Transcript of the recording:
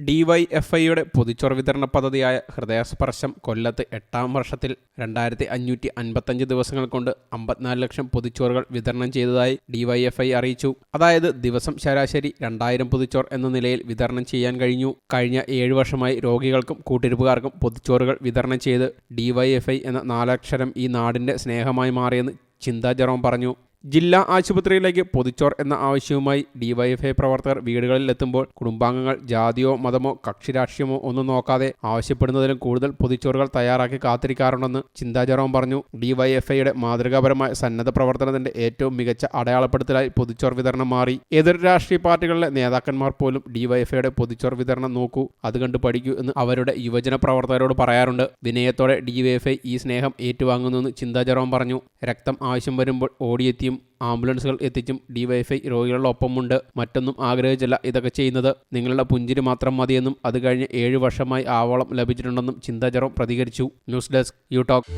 ഡിവൈഎഫ്ഐയുടെ പൊതിച്ചോർ വിതരണ പദ്ധതിയായ ഹൃദയസ്പർശം കൊല്ലത്ത് എട്ടാം വർഷത്തിൽ രണ്ടായിരത്തി അഞ്ഞൂറ്റി അൻപത്തഞ്ച് ദിവസങ്ങൾ കൊണ്ട് അമ്പത്തിനാല് ലക്ഷം പൊതിച്ചോറുകൾ വിതരണം ചെയ്തതായി ഡിവൈഎഫ്ഐ അറിയിച്ചു. അതായത് ദിവസം ശരാശരി രണ്ടായിരം പൊതിച്ചോർ എന്ന നിലയിൽ വിതരണം ചെയ്യാൻ കഴിഞ്ഞു. കഴിഞ്ഞ ഏഴ് വർഷമായി രോഗികൾക്കും കൂട്ടിരിപ്പുകാർക്കും പൊതിച്ചോറുകൾ വിതരണം ചെയ്ത് ഡിവൈഎഫ്ഐ എന്ന നാലക്ഷരം ഈ നാടിന്റെ സ്നേഹമായി മാറിയെന്ന് ചിന്താ ജെറോം പറഞ്ഞു. ജില്ലാ ആശുപത്രിയിലേക്ക് പൊതിച്ചോർ എന്ന ആവശ്യവുമായി ഡിവൈഎഫ്ഐ പ്രവർത്തകർ വീടുകളിൽ എത്തുമ്പോൾ കുടുംബാംഗങ്ങൾ ജാതിയോ മതമോ കക്ഷിരാഷ്ട്രീയമോ ഒന്നും നോക്കാതെ ആവശ്യപ്പെടുന്നതിലും കൂടുതൽ പൊതിച്ചോറുകൾ തയ്യാറാക്കി കാത്തിരിക്കാറുണ്ടെന്ന് ചിന്താ പറഞ്ഞു. ഡിവൈഎഫ്ഐയുടെ മാതൃകാപരമായ സന്നദ്ധ പ്രവർത്തനത്തിന്റെ ഏറ്റവും മികച്ച അടയാളപ്പെടുത്തലായി പൊതിച്ചോർ വിതരണം മാറി. എതിർ രാഷ്ട്രീയ പാർട്ടികളിലെ നേതാക്കന്മാർ പോലും ഡിവൈഎഫ്ഐയുടെ പൊതിച്ചോർ വിതരണം നോക്കൂ അത് കണ്ടു പഠിക്കൂ എന്ന് അവരുടെ യുവജന പ്രവർത്തകരോട് പറയാറുണ്ട്. വിനയത്തോടെ ഡിവൈഎഫ്ഐ ഈ സ്നേഹം ഏറ്റുവാങ്ങുന്നുവെന്ന് ചിന്താ ജെറോം പറഞ്ഞു. രക്തം ആവശ്യം വരുമ്പോൾ ഓടിയെത്തിയും ആംബുലൻസുകൾ എത്തിച്ചും ഡിവൈഫൈ രോഗികളുടെ ഒപ്പമുണ്ട്. മറ്റൊന്നും ആഗ്രഹിച്ചില്ല ഇതൊക്കെ ചെയ്യുന്നത്. നിങ്ങളുടെ പുഞ്ചിരി മാത്രം മതിയെന്നും അത് കഴിഞ്ഞ് ഏഴ് വർഷമായി ആവോളം ലഭിച്ചിട്ടുണ്ടെന്നും ചിന്താചരം പ്രതികരിച്ചു. News desk you talk.